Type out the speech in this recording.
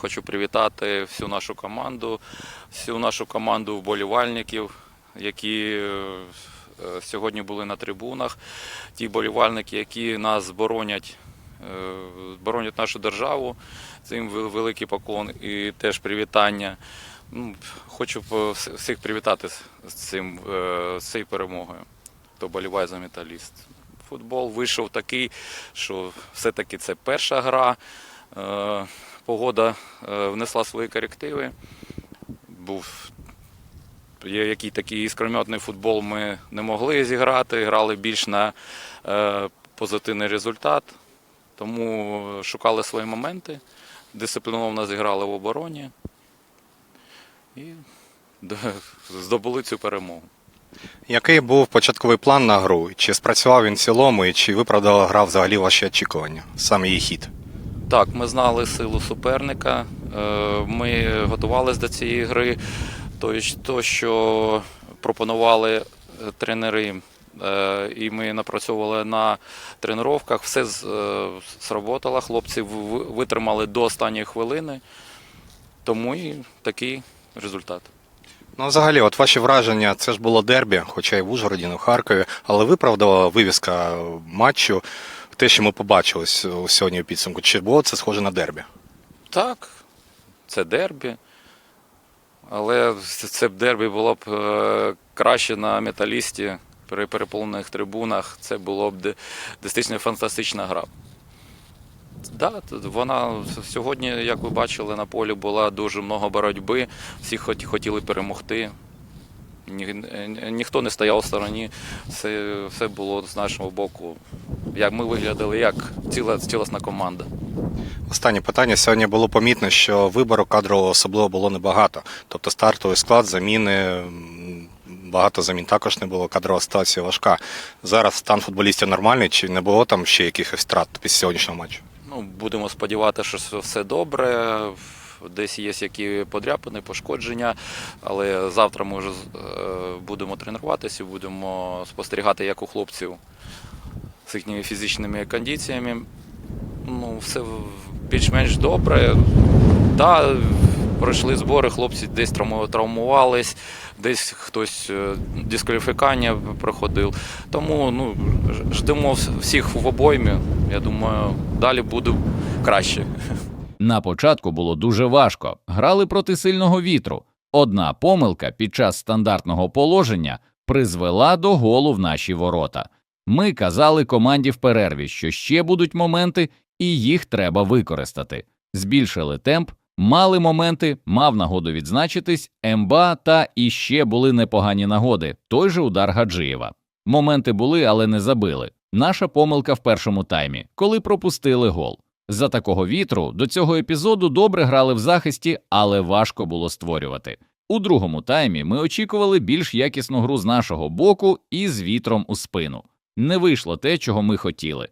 хочу привітати всю нашу команду, всю нашу команду вболівальників, які е, сьогодні були на трибунах. Ті вболівальники, які нас боронять, е, боронять нашу державу. Цим великий поклон і теж привітання. Ну, Хочу всіх привітати з цим е, з цією перемогою, хто боліває за металіст. Футбол вийшов такий, що все-таки це перша гра. Е, Погода е, внесла свої корективи. Був який такий іскрометний футбол ми не могли зіграти, грали більш на е, позитивний результат. Тому шукали свої моменти, дисципліновано зіграли в обороні і здобули цю перемогу. Який був початковий план на гру? Чи спрацював він в цілому, і чи виправдала гра взагалі ваші очікування? Саме її хід? Так, ми знали силу суперника, е, ми готувалися до цієї гри. То, що пропонували е, тренери, е, і ми напрацьовували на тренуваннях, все сработало. Хлопці витримали до останньої хвилини, тому і такий результат. Ну, взагалі, от ваші враження, це ж було дербі, хоча і в Ужгороді, не в Харкові, але виправдала вивіска матчу те, що ми побачили сьогодні у підсумку. Чи було це схоже на дербі? Так, це дербі. Але це б дербі було б е, краще на металісті при переповнених трибунах. Це було б дійсно фантастична гра. Да, вона сьогодні, як ви бачили, на полі була дуже много боротьби. Всі хотіли перемогти. Ні, ні- ніхто не стояв в стороні. Все, все було з нашого боку. Як ми виглядали як ціла, цілісна команда. Останнє питання. Сьогодні було помітно, що вибору кадрового особливо було небагато. Тобто стартовий склад, заміни, багато замін також не було. Кадрова ситуація важка. Зараз стан футболістів нормальний, чи не було там ще якихось втрат після сьогоднішнього матчу? Ну, будемо сподіватися, що все- добре. Десь є які подряпини, пошкодження, але завтра ми вже е, будемо тренуватися, будемо спостерігати, як у хлопців з їхніми фізичними кондиціями. Ну, все більш-менш добре. Да, пройшли збори, хлопці десь травму- травмувались, десь хтось е, дискваліфікання проходив. Тому ну, ждемо всіх в обоймі. Я думаю, далі буде краще. На початку було дуже важко. Грали проти сильного вітру. Одна помилка під час стандартного положення призвела до голу в наші ворота. Ми казали команді в перерві, що ще будуть моменти, і їх треба використати. Збільшили темп, мали моменти, мав нагоду відзначитись, Емба та іще були непогані нагоди. Той же удар Гаджиєва. Моменти були, але не забили. Наша помилка в першому таймі, коли пропустили гол. За такого вітру до цього епізоду добре грали в захисті, але важко було створювати. У другому таймі ми очікували більш якісну гру з нашого боку і з вітром у спину. Не вийшло те, чого ми хотіли.